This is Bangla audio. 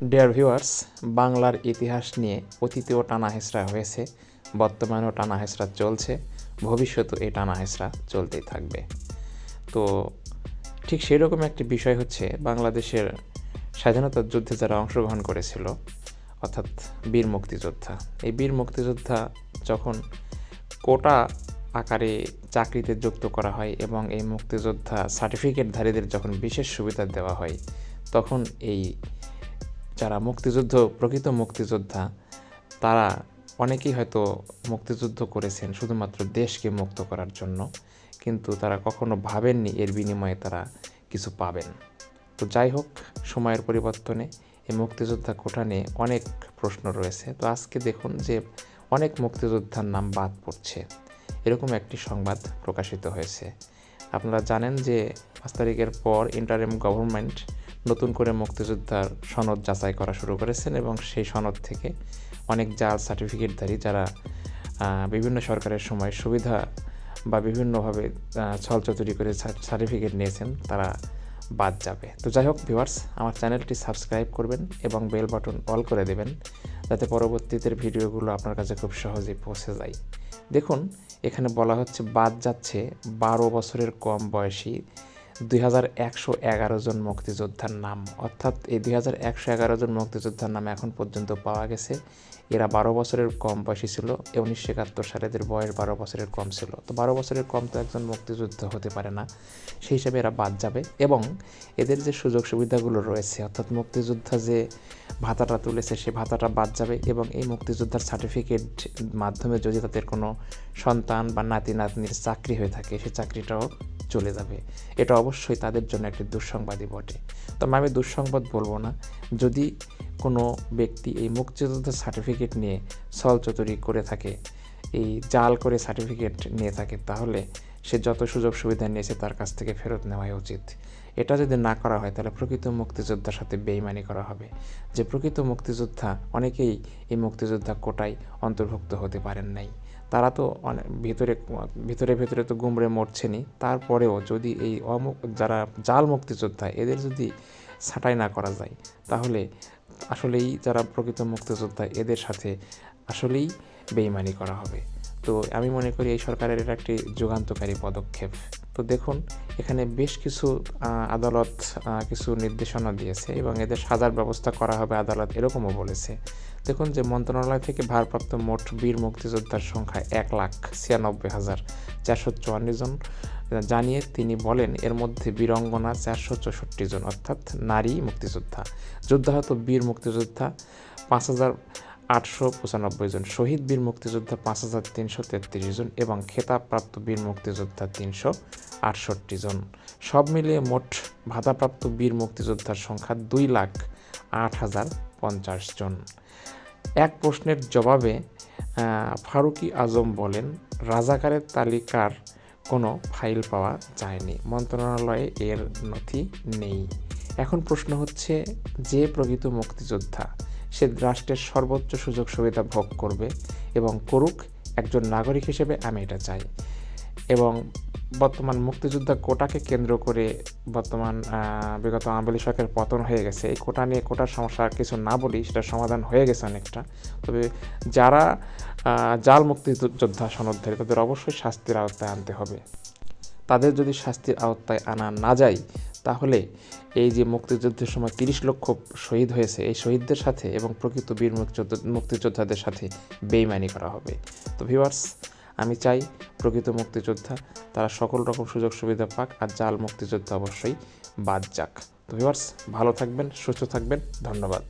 ডিয়ার ভিউয়ার্স বাংলার ইতিহাস নিয়ে অতীতেও টানা হেসরা হয়েছে, বর্তমানেও টানা হেসরা চলছে, ভবিষ্যতেও এই টানা হেসরা চলতেই থাকবে। তো ঠিক সেরকম একটি বিষয় হচ্ছে, বাংলাদেশের স্বাধীনতা যুদ্ধে যারা অংশগ্রহণ করেছিল, অর্থাৎ বীর মুক্তিযোদ্ধা, এই বীর মুক্তিযোদ্ধা যখন কোটা আকারে চাকরিতে যুক্ত করা হয় এবং এই মুক্তিযোদ্ধা সার্টিফিকেটধারীদের যখন বিশেষ সুবিধা দেওয়া হয়, তখন এই যারা মুক্তিযুদ্ধ, প্রকৃত মুক্তিযোদ্ধা, তারা অনেকেই হয়তো মুক্তিযুদ্ধ করেছেন শুধুমাত্র দেশকে মুক্ত করার জন্য, কিন্তু তারা কখনো ভাবেননি এর বিনিময়ে তারা কিছু পাবেন। তো যাই হোক, সময়ের পরিবর্তনে এই মুক্তিযোদ্ধা কোঠা নিয়ে অনেক প্রশ্ন রয়েছে। তো আজকে দেখুন যে অনেক মুক্তিযোদ্ধার নাম বাদ পড়ছে। এরকম একটি সংবাদ প্রকাশিত হয়েছে। আপনারা জানেন যে পাঁচ তারিখের পর ইন্টারিম গভর্নমেন্ট নতুন করে মুক্তিযোদ্ধার সনদ যাচাই করা শুরু করেছেন এবং সেই সনদ থেকে অনেক জাল সার্টিফিকেটধারী যারা বিভিন্ন সরকারের সময় সুবিধা বা বিভিন্নভাবে ছলচতুরি করে সার্টিফিকেট নিয়েছেন, তারা বাদ যাবে। তো যাই হোক ভিউয়ার্স আমার চ্যানেলটি সাবস্ক্রাইব করবেন এবং বেল বাটন অল করে দেবেন, যাতে পরবর্তীতে ভিডিওগুলো আপনার কাছে খুব সহজেই পৌঁছে যায়। দেখুন, এখানে বলা হচ্ছে বাদ যাচ্ছে বারো বছরের কম বয়সী দুই হাজার একশো এগারো জন মুক্তিযোদ্ধার নাম। অর্থাৎ এই দুই হাজার একশো এগারো জন মুক্তিযোদ্ধার নাম এখন পর্যন্ত পাওয়া গেছে। এরা বারো বছরের কম বয়সী ছিল, উনিশশো একাত্তর সালে এদের বয়স বারো বছরের কম ছিল। তো বারো বছরের কম তো একজন মুক্তিযুদ্ধ হতে পারে না, সেই হিসাবে এরা বাদ যাবে। এবং এদের যে সুযোগ সুবিধাগুলো রয়েছে, অর্থাৎ মুক্তিযোদ্ধা যে ভাতাটা তুলেছে, সে ভাতাটা বাদ যাবে এবং এই মুক্তিযোদ্ধার সার্টিফিকেট মাধ্যমে যদি তাদের কোনো সন্তান বা নাতি নাতনির চাকরি হয়ে থাকে সেই চাকরিটাও চলে যাবে। এটা অবশ্যই তাদের জন্য একটি দুঃসংবাদই বটে। তবে আমি দুঃসংবাদ বলব না। যদি কোনো ব্যক্তি এই মুক্তিযোদ্ধার সার্টিফিকেট নিয়ে ছলচতুরি করে থাকে, এই জাল করে সার্টিফিকেট নিয়ে থাকে, তাহলে সে যত সুযোগ সুবিধা নিয়েছে তার কাছ থেকে ফেরত নেওয়াই উচিত। এটা যদি না করা হয়, তাহলে প্রকৃত মুক্তিযোদ্ধার সাথে বেইমানি করা হবে। যে প্রকৃত মুক্তিযোদ্ধা, অনেকেই এই মুক্তিযোদ্ধা কোটায় অন্তর্ভুক্ত হতে পারেন নাই। তারা তো অনেক ভিতরে ভিতরে ভিতরে তো গুমড়ে মরছেনি তারপরেও যদি এই অমুক, যারা জাল মুক্তিযোদ্ধা, এদের যদি ছাঁটাই না করা যায়, তাহলে আসলেই যারা প্রকৃত মুক্তিযোদ্ধা, এদের সাথে আসলেই বেইমানি করা হবে। তো আমি মনে করি এই সরকারের এটা একটি যুগান্তকারী পদক্ষেপ। তো দেখুন এখানে বেশ কিছু আদালত কিছু নির্দেশনা দিয়েছে এবং এদের সাজার ব্যবস্থা করা হবে আদালত এরকমও বলেছে। দেখুন যে মন্ত্রণালয় থেকে ভারপ্রাপ্ত মোট বীর মুক্তিযোদ্ধার সংখ্যা এক লাখ ছিয়ানব্বই হাজার চারশো চুয়ান্ন জন। জানিয়ে তিনি বলেন, এর মধ্যে বীরঙ্গনা চারশো চৌষট্টি জন, অর্থাৎ নারী মুক্তিযোদ্ধা। যুদ্ধাহত বীর মুক্তিযোদ্ধা, পাঁচ হাজার আটশো পঁচানব্বই জন শহীদ, বীর মুক্তিযোদ্ধা পাঁচ হাজার তিনশো তেত্রিশ জন এবং খেতাবপ্রাপ্ত বীর মুক্তিযোদ্ধা তিনশো আটষট্টি জন। সব মিলিয়ে মোট ভাতাপ্রাপ্ত বীর মুক্তিযোদ্ধার সংখ্যা দুই লাখ আট হাজার পঞ্চাশ জন। এক প্রশ্নের জবাবে ফারুকি আজম বলেন, রাজাকারের তালিকার কোনো ফাইল পাওয়া যায়নি, মন্ত্রণালয়ে এর নথি নেই। এখন প্রশ্ন হচ্ছে, যে প্রকৃত মুক্তিযোদ্ধা সে রাষ্ট্রের সর্বোচ্চ সুযোগ সুবিধা ভোগ করবে এবং করুক, একজন নাগরিক হিসেবে আমি এটা চাই। এবং বর্তমান মুক্তিযোদ্ধা কোটাকে কেন্দ্র করে বর্তমান বিগত আওয়ামী সরকারের পতন হয়ে গেছে। এই কোটা নিয়ে কোটার সমস্যা কিছু না বলি, সেটা সমাধান হয়ে গেছে অনেকটা। তবে যারা জাল মুক্তিযোদ্ধা সনদধারী তাদের অবশ্যই শাস্তির আওতায় আনতে হবে। তাদের যদি শাস্তির আওতায় আনা না যায় তাহলে এই যে মুক্তিযুদ্ধের সময় তিরিশ লক্ষ শহীদ হয়েছে, এই শহীদদের সাথে এবং প্রকৃত বীর মুক্তিযোদ্ধা, মুক্তিযোদ্ধাদের সাথে বেইমানি করা হবে। তো ভিউয়ার্স আমি চাই প্রকৃত মুক্তিযোদ্ধা, তারা সকল রকম সুযোগ সুবিধা পাক আর জাল মুক্তিযোদ্ধা অবশ্যই বাদ যাক। তো ভিউয়ার্স ভালো থাকবেন, সুস্থ থাকবেন, ধন্যবাদ।